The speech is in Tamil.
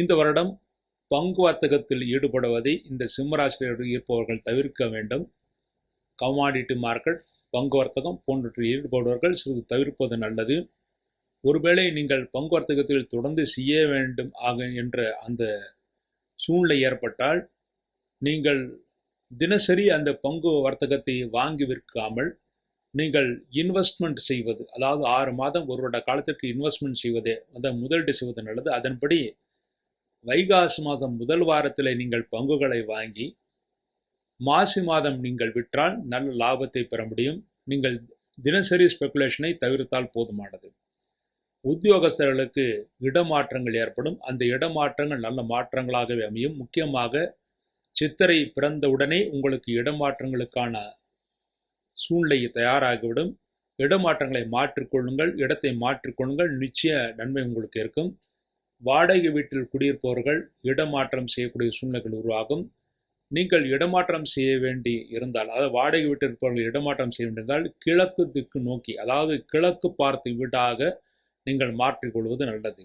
இந்த வருடம் பங்கு வர்த்தகத்தில் ஈடுபடுவதை இந்த சிம்மராசிரியர் இருப்பவர்கள் தவிர்க்க வேண்டும். கமாடிட்டி மார்க்கெட் பங்கு வர்த்தகம் போன்றவற்றில் ஈடுபடுவர்கள் சிறிது தவிர்ப்பது நல்லது. ஒருவேளை நீங்கள் பங்கு வர்த்தகத்தில் தொடர்ந்து செய்ய வேண்டும் ஆக என்ற அந்த சூழ்நிலை ஏற்பட்டால் நீங்கள் தினசரி அந்த பங்கு வர்த்தகத்தை வாங்கி விற்காமல் நீங்கள் இன்வெஸ்ட்மெண்ட் செய்வது அதாவது ஆறு மாதம் ஒரு வருட காலத்திற்கு இன்வெஸ்ட்மெண்ட் செய்வதே அந்த முதலீடு செய்வது நல்லது. அதன்படி வைகாசி மாதம் முதல் வாரத்தில் நீங்கள் பங்குகளை வாங்கி மாசி மாதம் நீங்கள் விற்றால் நல்ல லாபத்தை பெற முடியும். நீங்கள் தினசரி ஸ்பெகுலேஷனை தவிர்த்தால் போதுமானது. உத்தியோகஸ்தர்களுக்கு இடமாற்றங்கள் ஏற்படும். அந்த இடமாற்றங்கள் நல்ல மாற்றங்களாகவே அமையும். முக்கியமாக சித்திரை பிறந்தவுடனே உங்களுக்கு இடமாற்றங்களுக்கான சூழ்நிலை தயாராகிவிடும். இடமாற்றங்களை மாற்றிக்கொள்ளுங்கள். இடத்தை மாற்றிக்கொள்ளுங்கள். நிச்சய நன்மை உங்களுக்கு இருக்கும். வாடகை வீட்டில் குடியிருப்பவர்கள் இடமாற்றம் செய்யக்கூடிய சூழ்நிலைகள் உருவாகும். நீங்கள் இடமாற்றம் செய்ய வேண்டி இருந்தால் அதாவது வாடகை வீட்டில் இருப்பவர்கள் இடமாற்றம் செய்ய வேண்டியிருந்தால் கிழக்கு திக்கு நோக்கி அதாவது கிழக்கு பார்த்து வீடாக நீங்கள் மாற்றிக்கொள்வது நல்லது.